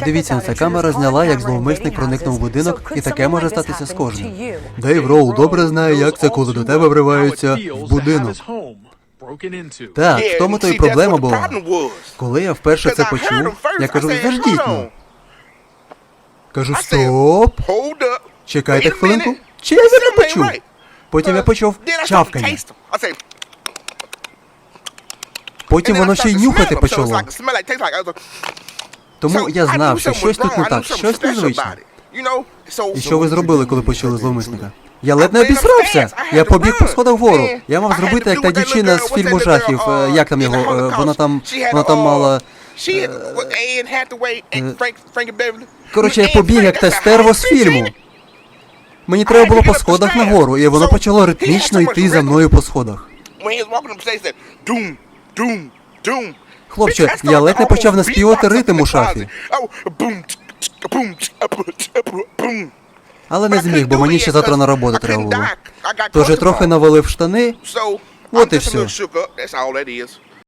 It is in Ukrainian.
Подивіться на це, камера зняла, як зловмисник проникнув у будинок, і таке може статися з кожним. Дейв Роул добре знає, як це, коли до тебе вриваються в будинок. Так, в тому то й проблема була. Коли я вперше це почув, я кажу, заждіть ну. Кажу, стоп, чекайте хвилинку. Чи я вірно почув? Потім я почув чавкання. Потім воно ще й нюхати почало. Тому я знав, що щось тут не так, щось незвичне. І що ви зробили, коли почули зловмисника? Я ледь не обісрався. Я побіг по сходах вгору. Я мав зробити, як та дівчина з фільму жахів. е, Як там його? е, Вона там. Вона там мала. Коротше, я побіг, як те стерво з фільму. Мені треба було по сходах нагору, і воно почало ритмічно йти за мною по сходах. Хлопче, я ледь не почав наспівати ритм у шафі. Але не зміг, бо мені ще завтра на роботу треба було. Тож я трохи навалив штани, От і все.